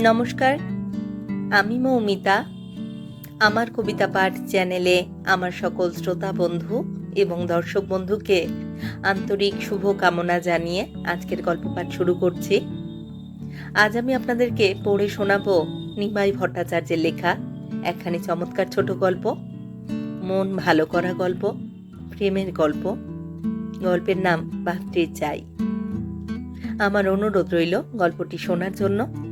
নমস্কার, আমি মৌমিতা। আমার কবিতা পাঠ চ্যানেলে আমার সকল শ্রোতা বন্ধু এবং দর্শক বন্ধুকে আন্তরিক শুভ কামনা জানিয়ে আজকের গল্প পাঠ শুরু করছি। আজ আমি আপনাদেরকে পড়ে শোনাবো নিমাই ভট্টাচার্যের লেখা একখানি চমৎকার ছোট গল্প, মন ভালো করা গল্প, প্রেমের গল্প। গল্পের নাম বাঘটির চাই আমার অনুরোধ রইল গল্পটি শোনার জন্য।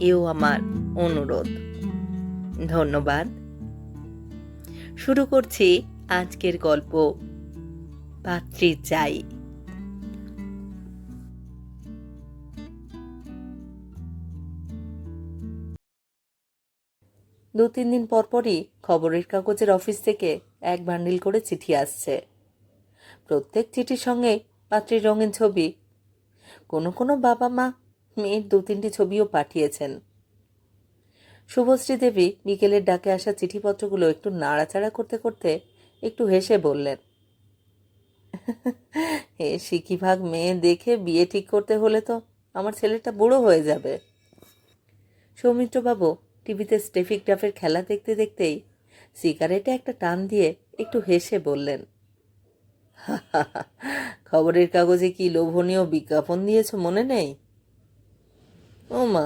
এও আমার অনুরোধ। ধন্যবাদ। শুরু করছি আজকের গল্প, পাত্রী চাই। দু তিন দিন পরপরই খবরের কাগজের অফিস থেকে এক বান্ডিল করে চিঠি আসছে। প্রত্যেক চিঠির সঙ্গে পাত্রীর রঙিন ছবি। কোনো কোনো বাবা মা মেয়ের দু তিনটি ছবিও পাঠিয়েছেন শুভশ্রী দেবী বিকেলের ডাকে আসা চিঠিপত্রগুলো একটু নাড়াচাড়া করতে করতে একটু হেসে বললেন হে সিকিভাগ মেয়ে দেখে বিয়ে ঠিক করতে হলে তো আমার ছেলেটা বুড়ো হয়ে যাবে সৌমিত্রবাবু টিভিতে স্টেফিক ডাফের খেলা দেখতে দেখতেই সিগারেটে একটা টান দিয়ে একটু হেসে বললেন খবরের কাগজে কি লোভনীয় বিজ্ঞাপন দিয়েছ মনে নেই ও মা,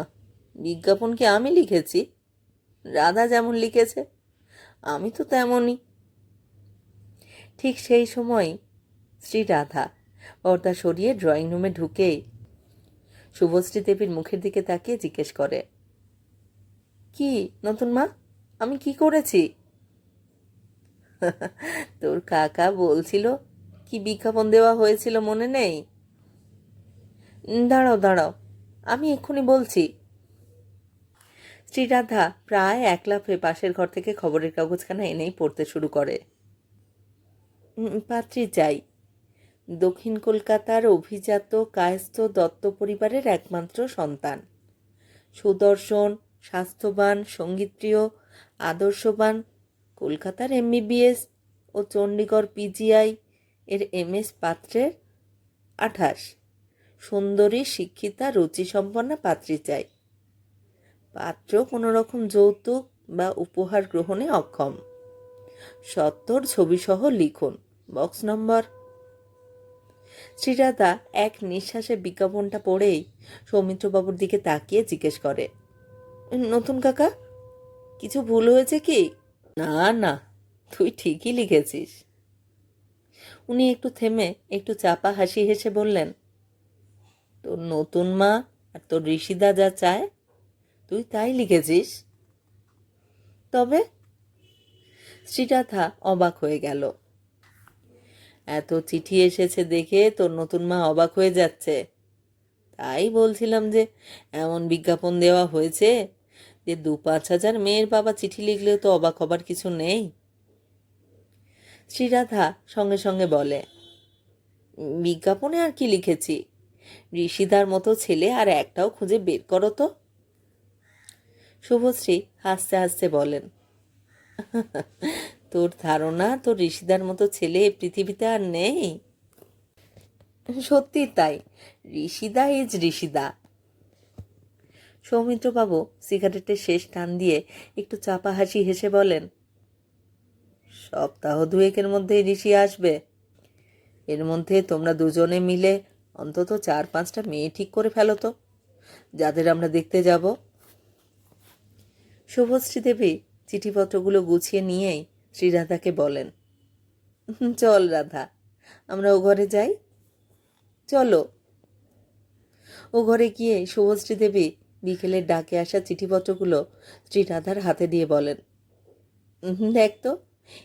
বিজ্ঞাপন কি আমি লিখেছি? রাধা যেমন লিখেছে, আমি তো তেমনই। ঠিক সেই সময় শ্রী রাধা পর্দা সরিয়ে ড্রয়িং রুমে ঢুকেই শুভশ্রী দেবীর মুখের দিকে তাকিয়ে জিজ্ঞেস করে, কি নতুন মা? আমি কি করেছি? তোর কাকা বলছিল কি বিজ্ঞাপন দেওয়া হয়েছিল মনে নেই? দাঁড়াও দাঁড়াও আমি এক্ষুনি বলছি। শ্রীরাধা প্রায় এক লাফে পাশের ঘর থেকে খবরের কাগজখানা এনেই পড়তে শুরু করে। পাত্রী যাই। দক্ষিণ কলকাতার অভিজাত কায়স্থ দত্ত পরিবারের একমাত্র সন্তান। সুদর্শন, স্বাস্থ্যবান, সঙ্গীতপ্রিয়, আদর্শবান, কলকাতার এমবিবিএস ও চণ্ডীগড় পিজিআই এর এম এস পাত্রের আঠাশ। সুন্দরী, শিক্ষিতা, রুচিসম্পন্না পাত্রী চাই। পাত্র কোনো রকম যৌতুক বা উপহার গ্রহণে অক্ষম। সত্তর ছবিসহ লিখুন। বক্স নম্বর। শ্রীরাধা এক নিঃশ্বাসে বিজ্ঞাপনটা পড়েই সৌমিত্রবাবুর দিকে তাকিয়ে জিজ্ঞেস করে, নতুন কাকা, কিছু ভুল হয়েছে কি? না না, তুই ঠিকই লিখেছিস। উনি একটু থেমে একটু চাপা হাসি হেসে বললেন তোর নতুন মা আর তোর ঋষিদা যা চায়, তুই তাই লিখেছিস। তবে শ্রীরাধা অবাক হয়ে গেল। এত চিঠি এসেছে দেখে তোর নতুন মা অবাক হয়ে যাচ্ছে। তাই বলছিলাম যে, এমন বিজ্ঞাপন দেওয়া হয়েছে যে, দু পাঁচ হাজার মেয়ের বাবা চিঠি লিখলেও তো অবাক হবার কিছু নেই। শ্রীরাধা সঙ্গে সঙ্গে বলে বিজ্ঞাপনে আর কি লিখেছি? ঋষিদার মতো ছেলে আর একটাও খুঁজে বের করো তো। শুভশ্রী হাসতে হাসতে বলেন, তোর ধারণা, তোর ঋষিদার মতো ছেলে পৃথিবীতে আর নেই? সত্যি তাই, ঋষিদা ইজ ঋষিদা। সৌমিত্রবাবু সিগারেটের শেষ টান দিয়ে একটু চাপা হাসি হেসে বলেন, সপ্তাহ দুয়েকের মধ্যেই ঋষি আসবে। এর মধ্যে তোমরা দুজনে মিলে অন্তত চার পাঁচটা মেয়ে ঠিক করে ফেলো তো। যাদের আমরা দেখতে যাব। শুভশ্রী দেবী চিঠিপত্রগুলো গুছিয়ে নিয়েই শ্রীরাধাকে বলেন চল রাধা, আমরা ও ঘরে যাই। চলো। ও ঘরে গিয়ে শুভশ্রী দেবী বিকেলের ডাকে আসা চিঠিপত্রগুলো শ্রীরাধার হাতে দিয়ে বলেন দেখ তো,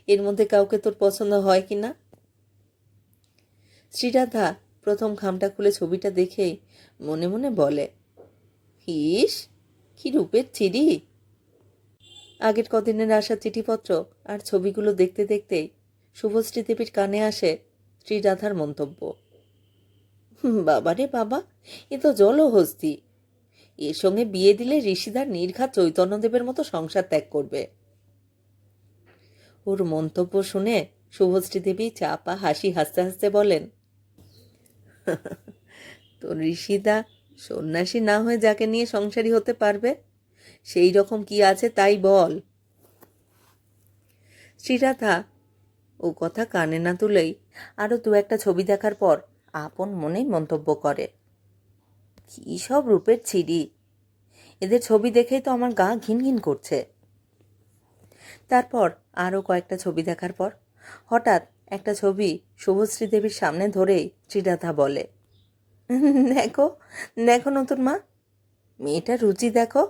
এর মধ্যে কাউকে তোর পছন্দ হয় কি না শ্রীরাধা প্রথম খামটা খুলে ছবিটা দেখেই মনে মনে বলে ইস কি রূপের চিড়ি আগের কদিনের আসা চিঠিপত্র আর ছবিগুলো দেখতে দেখতেই শুভশ্রী দেবীর কানে আসে শ্রীরাধার মন্তব্য। "হুম, বাবারে বাবা এ তো জলহস্তি। এর সঙ্গে বিয়ে দিলে ঋষিদার নির্ঘাত চৈতন্যদেবের মতো সংসার ত্যাগ করবে। ওর মন্তব্য শুনে শুভশ্রী দেবী চাপা হাসি হাসতে হাসতে বলেন তো ঋষিদা সন্ন্যাসী না হয়ে যাকে নিয়ে সংসারী হতে পারবে, সেই রকম কি আছে তাই বল। শ্রীরাধা, ও কথা কানে না তুলেই আরও দু একটা ছবি দেখার পর আপন মনেই মন্তব্য করে। কী সব রূপের ছিরি। এদের ছবি দেখেই তো আমার গা ঘিন ঘিন করছে। তারপর আরও কয়েকটা ছবি দেখার পর হঠাৎ একটা ছবি শুভশ্রী দেবীর সামনে ধরেই শ্রীরাধা বলে। দেখো দেখো নতুন মা। মেয়েটার রুচি দেখো।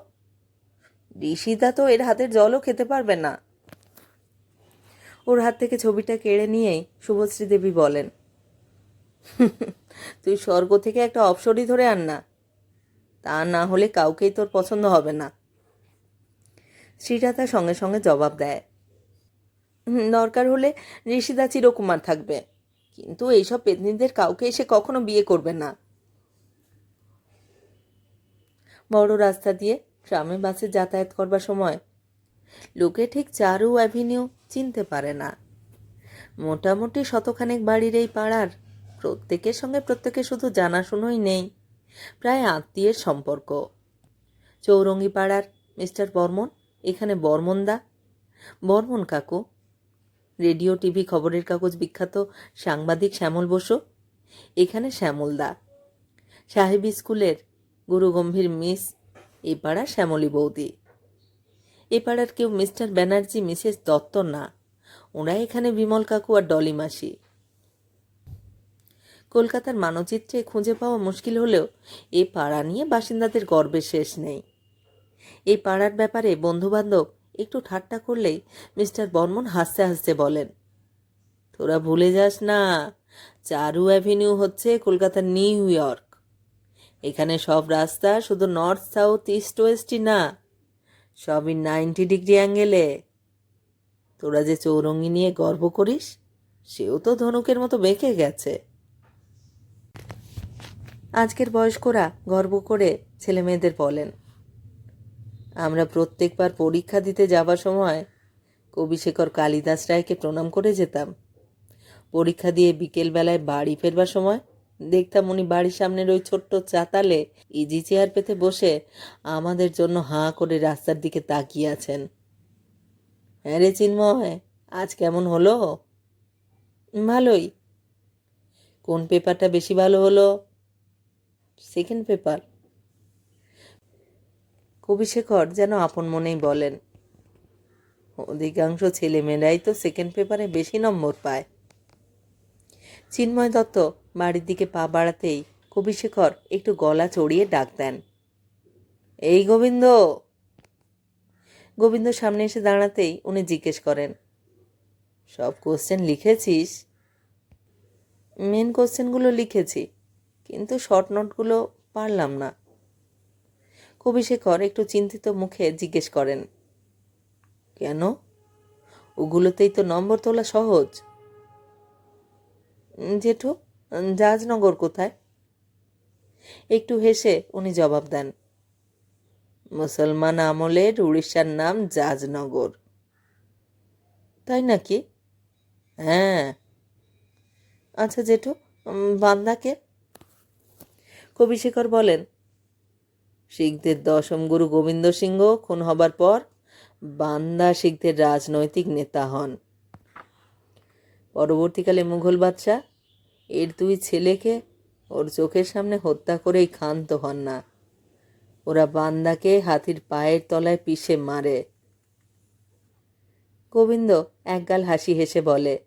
ঋষিদা তো এর হাতের জলও খেতে পারবে না। ওর হাত থেকে ছবিটা কেড়ে নিয়েই শুভশ্রী দেবী বলেন তুই স্বর্গ থেকে একটা অপসরই ধরে আন না। তা না হলে কাউকেই তোর পছন্দ হবে না। শ্রীরাধা সঙ্গে সঙ্গে জবাব দেয় "হুম, দরকার হলে ঋষিদা চিরকুমার থাকবে। কিন্তু এইসব পেতনিদের কাউকে এসে কখনো বিয়ে করবে না। বড় রাস্তা দিয়ে ট্রামে বাসে যাতায়াত করবার সময় লোকে ঠিক চারু অ্যাভিনিউ চিনতে পারে না। মোটামুটি শতখানেক বাড়ির এই পাড়ার প্রত্যেকের সঙ্গে প্রত্যেকে শুধু জানাশুনোই নেই, প্রায় আত্মীয়ের সম্পর্ক। চৌরঙ্গি পাড়ার মিস্টার বর্মন, এখানে বর্মনদা, বর্মন কাকু রেডিও, টিভি, খবরের কাগজ বিখ্যাত সাংবাদিক শ্যামল বসু। এখানে শ্যামলদা সাহেব স্কুলের গুরুগম্ভীর মিস এ পাড়া শ্যামলী বৌদি। এ পাড়ার কেউ মিস্টার ব্যানার্জি, মিসেস দত্ত না। ওরা এখানে বিমল কাকু আর ডলি মাসি। কলকাতার মানচিত্রে খুঁজে পাওয়া মুশকিল হলেও এ পাড়া নিয়ে বাসিন্দাদের গর্বের শেষ নেই। এই পাড়ার ব্যাপারে বন্ধুবান্ধব একটু ঠাট্টা করলেই মিস্টার বর্মন হাসতে হাসতে বলেন, তোরা ভুলে যাস না, চারু অ্যাভিনিউ হচ্ছে কলকাতার নিউ ইয়র্ক। এখানে সব রাস্তা শুধু নর্থ, সাউথ, ইস্ট, ওয়েস্টই না, সবই নাইনটি ডিগ্রি অ্যাঙ্গেলে। তোরা যে চৌরঙ্গি নিয়ে গর্ব করিস, সেও তো ধনুকের মতো বেঁকে গেছে। আজকের বয়স্করা গর্ব করে ছেলে মেয়েদের বলেন আমরা প্রত্যেকবার পরীক্ষা দিতে যাবার সময় কবিশেখর কালিদাস রায়কে প্রণাম করে যেতাম। পরীক্ষা দিয়ে বিকেলবেলায় বাড়ি ফেরবার সময় দেখতাম উনি বাড়ির সামনের ওই ছোট্ট চাতালে ইজি চেয়ার পেতে বসে আমাদের জন্য হাঁ করে রাস্তার দিকে তাকিয়ে আছেন। হ্যাঁ রে চিন্ময়, আজ কেমন হলো? ভালোই। কোন পেপারটা বেশি ভালো হলো? সেকেন্ড পেপার কবিশেখর যেন আপন মনেই বলেন। অধিকাংশ ছেলেমেয়েরাই তো সেকেন্ড পেপারে বেশি নম্বর পায়। চিন্ময় দত্ত বাড়ির দিকে পা বাড়াতেই কবিশেখর একটু গলা চড়িয়ে ডাক দেন। এই গোবিন্দ! গোবিন্দ সামনে এসে দাঁড়াতেই উনি জিজ্ঞেস করেন, সব কোশ্চেন লিখেছিস? মেন কোশ্চেনগুলো লিখেছি, কিন্তু শর্ট নোটগুলো পারলাম না। কবিশেখর একটু চিন্তিত মুখে জিজ্ঞেস করেন কেন? ওগুলোতেই তো নম্বর তোলা সহজ। জেঠু উম, জাজনগর কোথায়? একটু হেসে উনি জবাব দেন মুসলমান আমলের উড়িষ্যার নাম জাজনগর তাই নাকি? হ্যাঁ। আচ্ছা জেঠু বান্দাকে? কবিশেখর বলেন শিখদের দশম গুরু গোবিন্দ সিংহ খুন হবার পর বান্দা শিখদের রাজনৈতিক নেতা হন। পরবর্তীকালে মুঘল বাদশাহ, এর দুই ছেলেকে ওর চোখের সামনে হত্যা করেই ক্ষান্ত হন না। ওরা বান্দাকে হাতির পায়ের তলায় পিষে মারে। গোবিন্দ একগাল হাসি হেসে বলে,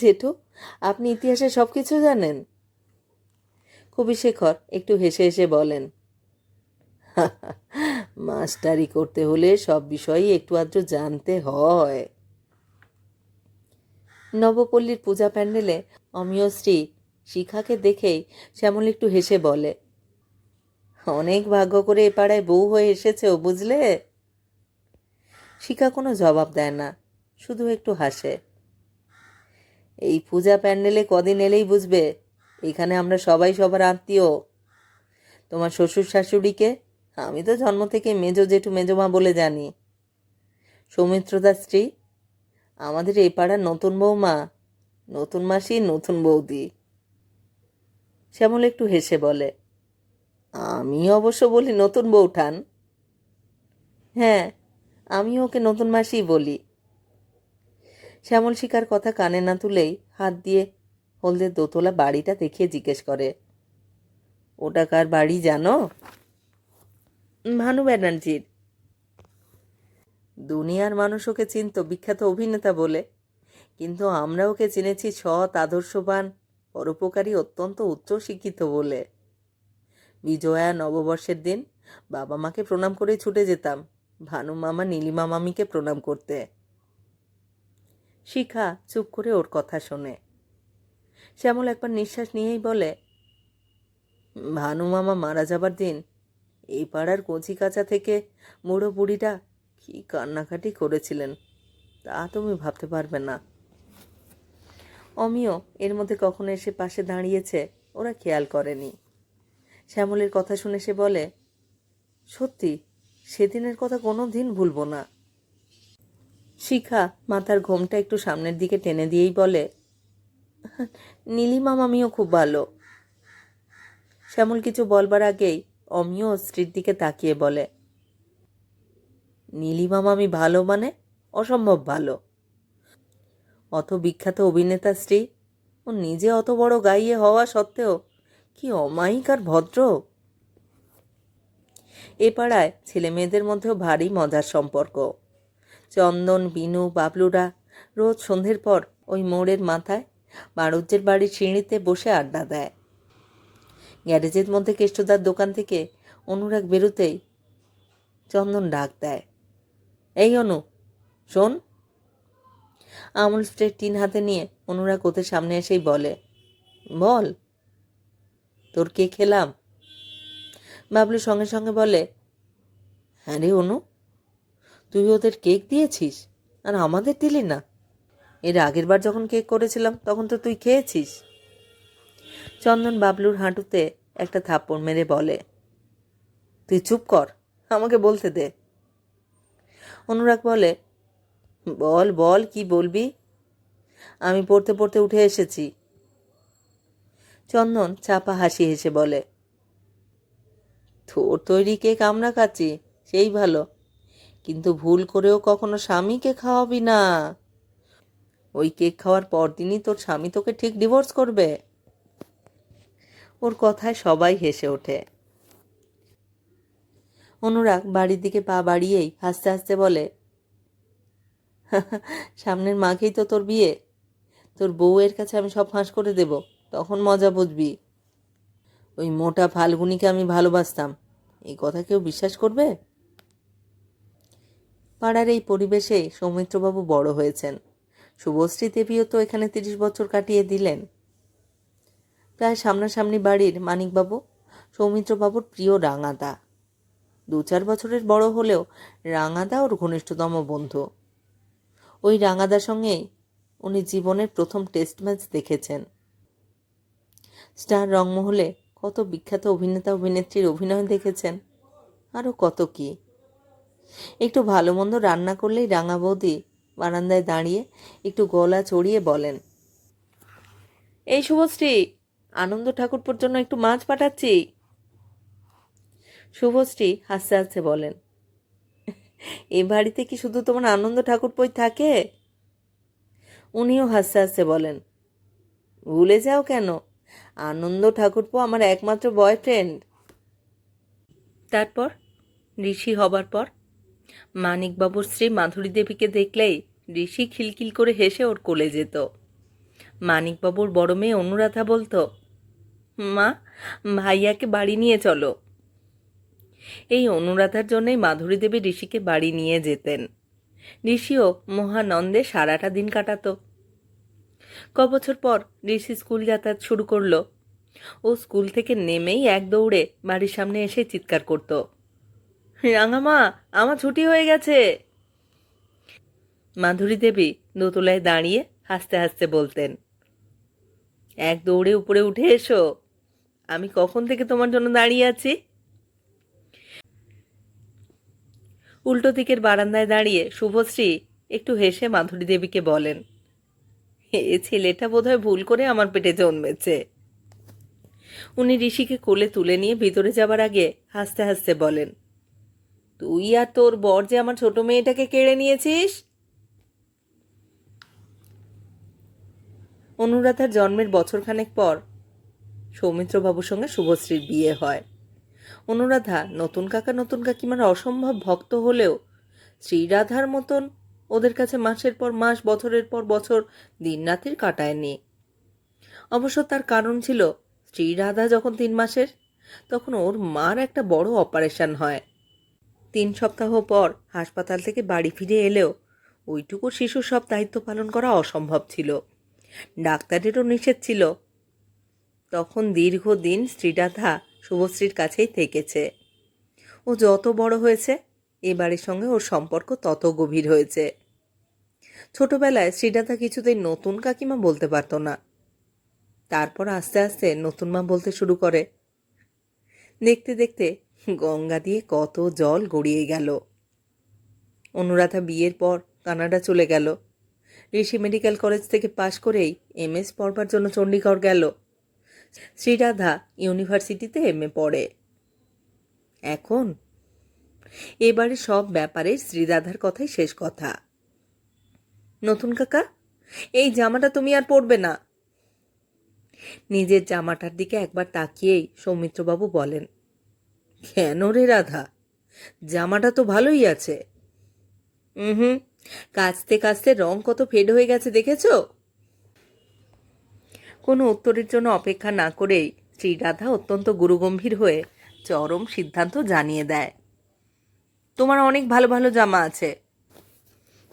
জেঠু, আপনি ইতিহাসে সব কিছু জানেন? কবিশেখর একটু হেসে হেসে বলেন মাস্টারি করতে হলে সব বিষয়ই একটু আধটু জানতে হয়। নবপল্লীর পূজা প্যান্ডেলে অমিয় শ্রী শিখাকে দেখেই শ্যামল একটু হেসে বলে, অনেক ভাগ্য করে এ পাড়ায় বউ হয়ে এসেছে ও বুঝলে? শিখা কোনো জবাব দেয় না, শুধু একটু হাসে, এই পূজা প্যান্ডেলে কদিন এলেই বুঝবে, এখানে আমরা সবাই সবার আত্মীয়। তোমার শ্বশুর শাশুড়িকে আমি তো জন্ম থেকে মেজো জেঠু মেজমা বলে জানি। সৌমিত্রদার স্ত্রী, আমাদের এই পাড়ার নতুন বৌমা, নতুন মাসি, নতুন বৌদি। শ্যামল একটু হেসে বলে, আমি অবশ্য বলি নতুন বউঠান হ্যাঁ আমি ওকে নতুন মাসিই বলি। শ্যামল শিকার কথা কানে না তুলেই হাত দিয়ে হলদের দোতলা বাড়িটা দেখিয়ে জিজ্ঞেস করে, ওটা কার বাড়ি জানো? ভানু ব্যানার্জির। দুনিয়ার মানুষ ওকে চিনত, বিখ্যাত অভিনেতা বলে। কিন্তু আমরা ওকে চিনেছি সৎ, আদর্শবান, পরোপকারী, অত্যন্ত উচ্চ শিক্ষিত বলে। বিজয়া নববর্ষের দিন বাবা মাকে প্রণাম করে ছুটে যেতাম, ভানু মামা নীলিমা মামিকে প্রণাম করতে। শিখা চুপ করে ওর কথা শোনে। শ্যামল একবার নিঃশ্বাস নিয়েই বলে, ভানু মামা মারা যাবার দিন এই পাড়ার কচি কাঁচা থেকে বুড়ো বুড়িটা কী কান্নাকাটি করেছিলেন? তা তুমি ভাবতে পারবে না। অমিও এর মধ্যে কখনো এসে পাশে দাঁড়িয়েছে, ওরা খেয়াল করেনি। শ্যামলের কথা শুনে সে বলে, সত্যি, সেদিনের কথা কোনো দিন ভুলবো না। শিখা মাথার ঘোমটা একটু সামনের দিকে টেনে দিয়েই বলে, নীলিমা মামিও খুব ভালো। শ্যামল কিছু বলবার আগেই অমিও স্ত্রীর দিকে তাকিয়ে বলে, নীলিমা মামি ভালো মানে অসম্ভব ভালো। অত বিখ্যাত অভিনেতা স্ত্রী, ও নিজে অত বড় গাইয়ে হওয়া সত্ত্বেও কি অমায়িক আর ভদ্র? এ পাড়ায় ছেলে মেয়েদের মধ্যেও ভারী মজার সম্পর্ক। চন্দন, বিনু, বাবলুরা রোজ সন্ধ্যের পর ওই মোড়ের মাথায় বাড়ুজ্যের বাড়ির সিঁড়িতে বসে আড্ডা দেয়। গ্যারেজের মধ্যে কেষ্টদার দোকান থেকে অনুরাগ বেরোতেই চন্দন ডাক দেয়। এই অনু, শোন। আমুল স্প্রে টিন হাতে নিয়ে অনুরাগ ওদের সামনে এসেই বলে, বল, তোর কে খেলাম? বাবলু সঙ্গে সঙ্গে বলে হ্যাঁ রে অনু, তুই ওদের কেক দিয়েছিস? আর আমাদের দিলি না? এর আগের বার যখন কেক করেছিলাম, তখন তো তুই খেয়েছিস। চন্দন বাবলুর হাঁটুতে একটা থাপ্পড় মেরে বলে, তুই চুপ কর, আমাকে বলতে দে। অনুরাগ বলে, বল বল, কি বলবি? আমি পড়তে পড়তে উঠে এসেছি। চন্দন চাপা হাসি হেসে বলে, তোর তৈরি কেক আমরা খাচ্ছি, সেই ভালো। কিন্তু ভুল করেও কখনো স্বামীকে খাওয়াবি না। ওই কেক খাওয়ার পরদিনই তোর স্বামী তোকে ঠিক ডিভোর্স করবে। ওর কথায় সবাই হেসে ওঠে। অনুরাগ বাড়ির দিকে পা বাড়িয়েই হাসতে হাসতে বলে, সামনের মাকেই তো তোর বিয়ে। তোর বউয়ের কাছে আমি সব ফাঁস করে দেব, তখন মজা বুঝবি। ওই মোটা ফাল্গুনিকে আমি ভালোবাসতাম, এই কথা কেউ বিশ্বাস করবে? পাড়ার এই পরিবেশে সৌমিত্রবাবু বড় হয়েছেন। শুভশ্রী দেবীও তো এখানে তিরিশ বছর কাটিয়ে দিলেন। প্রায় সামনাসামনি বাড়ির মানিকবাবু, সৌমিত্রবাবুর প্রিয় রাঙাদা। দু চার বছরের বড় হলেও রাঙাদা ওর ঘনিষ্ঠতম বন্ধু। ওই রাঙাদার সঙ্গেই উনি জীবনের প্রথম টেস্ট ম্যাচ দেখেছেন। স্টার রংমহলে কত বিখ্যাত অভিনেতা, অভিনেত্রীর অভিনয় দেখেছেন, আরও কত কি। একটু ভালো মন্দ রান্না করলেই রাঙা বৌদি বারান্দায় দাঁড়িয়ে একটু গলা চড়িয়ে বলেন, এই শুভশ্রী আনন্দ ঠাকুরপুর জন্য একটু মাছ পাঠাচ্ছি। শুভশ্রী হাসতে হাসতে বলেন, এ বাড়িতে কি শুধু তোমার আনন্দ ঠাকুরপই থাকে? উনিও হাসতে হাসতে বলেন, ভুলে যাও কেন? আনন্দ ঠাকুরপো আমার একমাত্র বয়ফ্রেন্ড। তারপর ঋষি হবার পর মানিকবাবুর স্ত্রী মাধুরী দেবীকে দেখলেই ঋষি খিলখিল করে হেসে ওর কোলে যেত। মানিকবাবুর বড় মেয়ে অনুরাধা বলতো মা, ভাইয়াকে বাড়ি নিয়ে চলো। এই অনুরাধার জন্যই মাধুরী দেবী ঋষিকে বাড়ি নিয়ে যেতেন। ঋষিও মহানন্দে সারাটা দিন কাটাতো। ক বছর পর ঋষি স্কুল যাতায়াত শুরু করল। ও স্কুল থেকে নেমেই এক দৌড়ে বাড়ির সামনে এসে চিৎকার করত। রাঙামা আমার ছুটি হয়ে গেছে। মাধুরী দেবী দোতলায় দাঁড়িয়ে হাসতে হাসতে বলতেন, এক দৌড়ে উপরে উঠে এসো। আমি কখন থেকে তোমার জন্য দাঁড়িয়ে আছি? উল্টো দিকের বারান্দায় দাঁড়িয়ে শুভশ্রী একটু হেসে মাধুরী দেবীকে বলেন, এ ছেলেটা বোধহয় ভুল করে আমার পেটে জন্মেছে। উনি ঋষিকে কোলে তুলে নিয়ে ভিতরে যাবার আগে হাসতে হাসতে বলেন, তুই আর তোর বর যে আমার ছোট মেয়েটাকে কেড়ে নিয়েছিস? অনুরাধার জন্মের বছরখানেক পর সৌমিত্রবাবুর সঙ্গে শুভশ্রীর বিয়ে হয়। অনুরাধা নতুন কাকা, নতুন কাকিমার অসম্ভব ভক্ত হলেও শ্রীরাধার মতন ওদের কাছে মাসের পর মাস, বছরের পর বছর দিন রাতের কাটায়নি। অবশ্য তার কারণ ছিল, শ্রীরাধা যখন তিন মাসের, তখন ওর মার একটা বড় অপারেশন হয়। তিন সপ্তাহ পর হাসপাতাল থেকে বাড়ি ফিরে এলেও ওইটুকু শিশুর সব দায়িত্ব পালন করা অসম্ভব ছিল। ডাক্তারেরও নিষেধ ছিল তখন দীর্ঘদিন শ্রীরাধা শুভশ্রীর কাছেই থেকেছে। ও যত বড় হয়েছে, এ বাড়ির সঙ্গে ওর সম্পর্ক তত গভীর হয়েছে। ছোটবেলায় শ্রীরাধা কিছুতেই নতুন কাকিমা বলতে পারতো না। তারপর আস্তে আস্তে নতুন মা বলতে শুরু করে। দেখতে দেখতে গঙ্গা দিয়ে কত জল গড়িয়ে গেল। অনুরাধা বিয়ের পর কানাডা চলে গেল। ঋষি মেডিকেল কলেজ থেকে পাশ করেই এমএস পড়বার জন্য চণ্ডীগড় গেল। শ্রীরাধা ইউনিভার্সিটিতে এমএ পড়ে। এখন? এবারে সব ব্যাপারে শ্রীরাধার কথাই শেষ কথা। নতুন কাকা, এই জামাটা তুমি আর পরবে না। নিজের জামাটার দিকে একবার তাকিয়েই সৌমিত্রবাবু বলেন, কেন রে রাধা? জামাটা তো ভালোই আছে। হুম, কাচতে কাচতে রং কত ফেড হয়ে গেছে দেখেছ? কোনো উত্তরের জন্য অপেক্ষা না করেই শ্রীরাধা অত্যন্ত গুরুগম্ভীর হয়ে চরম সিদ্ধান্ত জানিয়ে দেয়। তোমার অনেক ভালো ভালো জামা আছে।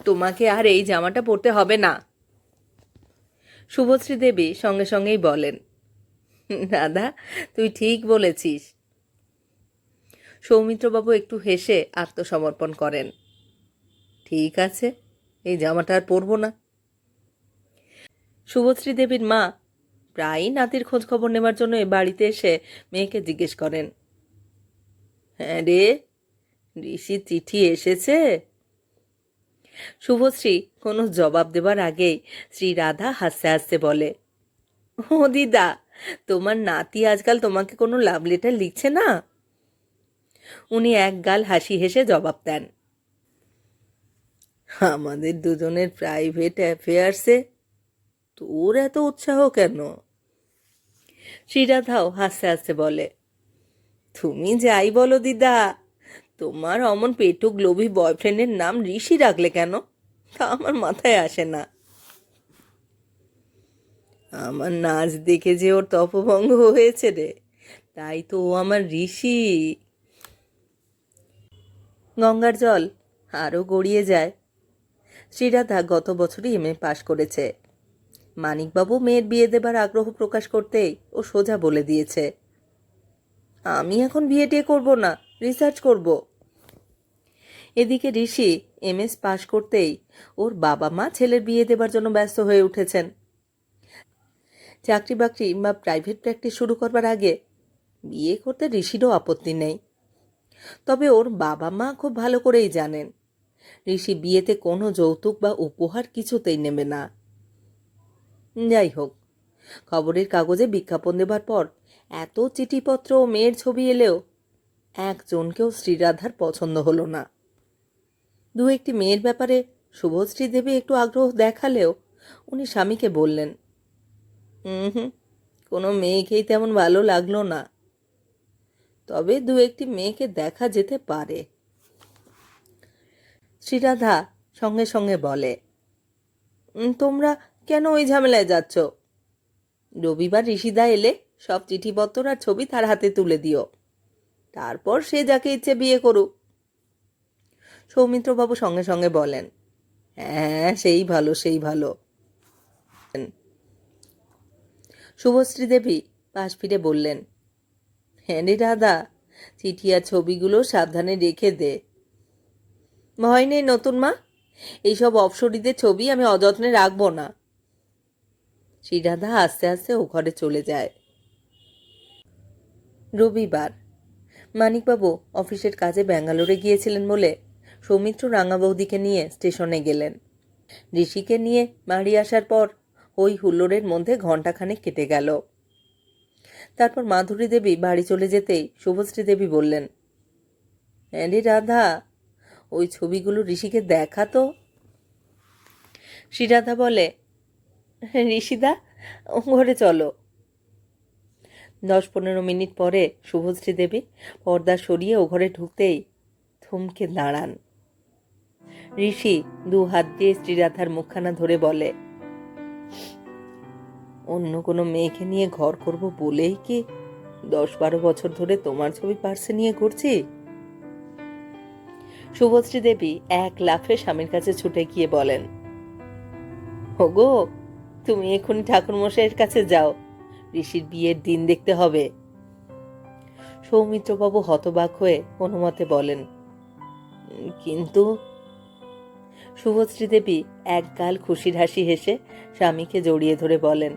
তোমাকে আর এই জামাটা পরতে হবে না। শুভশ্রী দেবী সঙ্গে সঙ্গেই বলেন দাদা তুই ঠিক বলেছিস। সৌমিত্রবাবু একটু হেসে আত্মসমর্পণ করেন, ঠিক আছে, এই জামাটা আর পরবো না। শুভশ্রী দেবীর মা প্রায়ই নাতির খোঁজ খবর নেবার জন্য এ বাড়িতে এসে মেয়েকে জিজ্ঞেস করেন। হ্যাঁ রে ঋষির চিঠি এসেছে? শুভশ্রী কোনো জবাব দেবার আগেই শ্রী রাধা হাসতে হাসতে বলে, ও দিদা, তোমার নাতি আজকাল তোমাকে কোনো লাভ লেটার লিখছে না? উনি এক গাল হাসি হেসে জবাব দেন, আমাদের দুজনের প্রাইভেট অ্যাফেয়ার্সে তোর এত উৎসাহ কেন? শ্রীরাধাও হাসতে হাসতে বলে, তুমি যাই বলো দিদা, তোমার অমন পেটুক লোভী বয়ফ্রেন্ডের নাম ঋষি রাখলে কেন? তা আমার মাথায় আসে না। আমার নাচ দেখে যে ওর তপভঙ্গ হয়েছে রে, তাই তো ও আমার ঋষি। গঙ্গার জল আরও গড়িয়ে যায়। শ্রীরাধা গত বছরই এম এ পাশ করেছে। মানিকবাবু মেয়ের বিয়ে দেবার আগ্রহ প্রকাশ করতেই ও সোজা বলে দিয়েছে। আমি এখন বিয়ে টিয়ে করব না, রিসার্চ করব। এদিকে ঋষি এম এস পাশ করতেই ওর বাবা মা ছেলের বিয়ে দেবার জন্য ব্যস্ত হয়ে উঠেছেন। চাকরি বাকরি বা প্রাইভেট প্র্যাকটিস শুরু করবার আগে বিয়ে করতে ঋষিরও আপত্তি নেই। তবে ওর বাবা মা খুব ভালো করেই জানেন। ঋষি বিয়েতে কোনো যৌতুক বা উপহার কিছুতেই নেবে না। যাই হোক, খবরের কাগজে বিজ্ঞাপন দেবার পর এত চিঠিপত্র ও মেয়ের ছবি এলেও একজনকেও শ্রীরাধার পছন্দ হলো না। দু একটি মেয়ের ব্যাপারে শুভশ্রী দেবী একটু আগ্রহ দেখালেও উনি স্বামীকে বললেন হুম, কোনো মেয়েকেই তেমন ভালো লাগল না। তবে দু একটি মেয়েকে দেখা যেতে পারে। শ্রীরাধা সঙ্গে সঙ্গে বলে তোমরা কেন ওই ঝামেলায় যাচ্ছ? রবিবার ঋষিদা এলে সব চিঠিপত্র আর ছবি তার হাতে তুলে দিও। তারপর সে যাকে ইচ্ছে বিয়ে করুক। সৌমিত্রবাবু সঙ্গে সঙ্গে বলেন হ্যাঁ সেই ভালো সেই ভালো। শুভশ্রী দেবী পাশ ফিরে বললেন হ্যাঁ রে দাদা চিঠি আর ছবিগুলো সাবধানে রেখে দে। ভয় নেই নতুন মা, এইসব অপসরীদের ছবি আমি অযত্নে রাখব না। শ্রীরাধা আস্তে আস্তে ও ঘরে চলে যায়। রবিবার। মানিকবাবু অফিসের কাজে ব্যাঙ্গালোরে গিয়েছিলেন বলে সৌমিত্র রাঙাবৌদিকে নিয়ে স্টেশনে গেলেন। ঋষিকে নিয়ে বাড়ি আসার পর ওই হুল্লোড়ের মধ্যে ঘণ্টাখানেক কেটে গেল। তারপর মাধুরী দেবী বাড়ি চলে যেতেই শুভশ্রী দেবী বললেন রে রাধা, ওই ছবিগুলো ঋষিকে দেখা তো? শ্রীরাধা বলে ঋষিদা ঘরে চলো। দশ পনেরো মিনিট পরে শুভশ্রী দেবী পর্দা সরিয়ে ও ঘরে ঢুকতেই থমকে দাঁড়ান। ঋষি দু হাত দিয়ে শ্রীরাধার মুখখানা ধরে বলে, অন্য কোনো মেয়েকে নিয়ে ঘর করব বলেই কি দশ বারো বছর ধরে তোমার ছবি পার্সে নিয়ে ঘুরছি? শুভশ্রী দেবী এক লাফে স্বামীর কাছে ছুটে গিয়ে বলেন, ওগো তুমি এক্ষুনি ঠাকুরমশাইয়ের কাছে যাও। ঋষির বিয়ের দিন দেখতে হবে। সৌমিত্রবাবু হতবাক হয়ে অনুমতে বলেন, কিন্তু শুভশ্রী দেবী এক গাল খুশির হাসি হেসে স্বামীকে জড়িয়ে ধরে বলেন,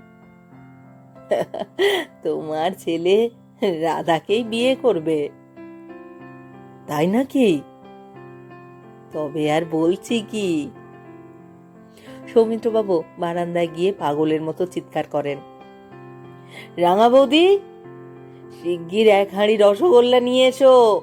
তোমার ছেলে রাধাকেই বিয়ে করবে। তাই নাকি? তবে আর বলছি কি সৌমিত্রবাবু বারান্দায় গিয়ে পাগলের মতো চিৎকার করেন। রাঙা বৌদি, শিগগির এক হাঁড়ি রসগোল্লা নিয়ে এসো।